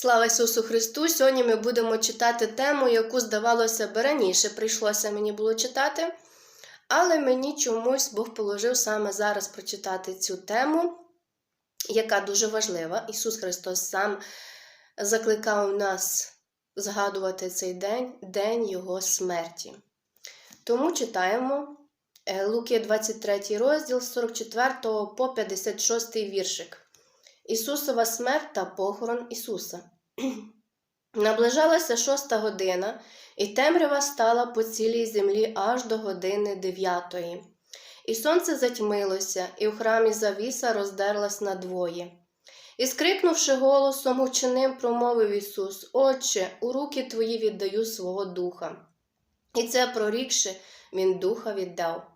Слава Ісусу Христу! Сьогодні ми будемо читати тему, яку, здавалося б, раніше прийшлося мені було читати, але мені чомусь Бог положив саме зараз прочитати цю тему, яка дуже важлива. Ісус Христос сам закликав нас згадувати цей день, день Його смерті. Тому читаємо е, Луки 23 розділ 44 по 56 віршик. Ісусова смерть та похорон Ісуса. Наближалася шоста година, і темрява стала по цілій землі аж до години дев'ятої. І сонце затьмилося, і в храмі завіса роздерлась надвоє. І, скрикнувши голосом гучним, промовив Ісус: Отче, у руки твої віддаю свого духа. І це прорікши, він духа віддав.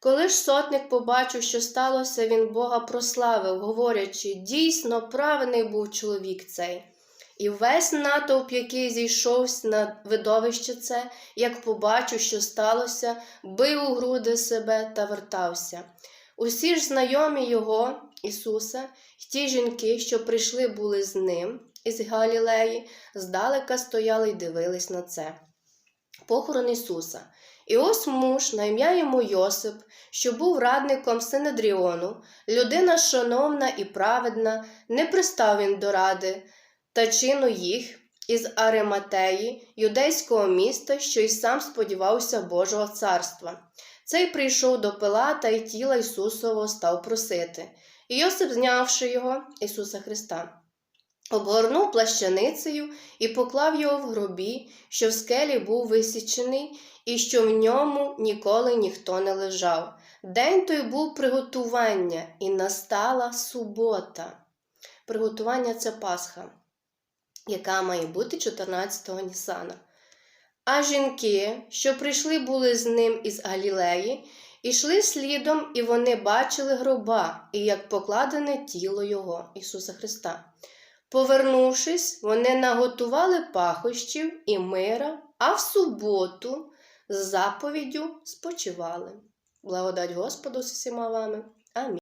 Коли ж сотник побачив, що сталося, він Бога прославив, говорячи, дійсно праведний був чоловік цей. І весь натовп, який зійшовся на видовище це, як побачив, що сталося, бив у груди себе та вертався. Усі ж знайомі його, Ісуса, й ті жінки, що прийшли були з ним із Галілеї, здалека стояли й дивились на це. Похорон Ісуса. І ось муж, на ім'я йому Йосип, що був радником Синедріону, людина шановна і праведна, не пристав він до ради та чину їх із Ариматеї, юдейського міста, що й сам сподівався Божого царства. Цей прийшов до Пилата і тіла Ісусового став просити. І Йосип, знявши його, Ісуса Христа, обгорнув плащаницею і поклав його в гробі, що в скелі був висічений, і що в ньому ніколи ніхто не лежав. День той був приготування, і настала субота. Приготування це Пасха, яка має бути 14-го Нісана. А жінки, що прийшли були з ним із Галілеї, ішли слідом, і вони бачили гроба, і як покладене тіло Його, Ісуса Христа. Повернувшись, вони наготували пахощів і мира, а в суботу з заповіддю спочивали. Благодать Господу з усіма вами. Амінь.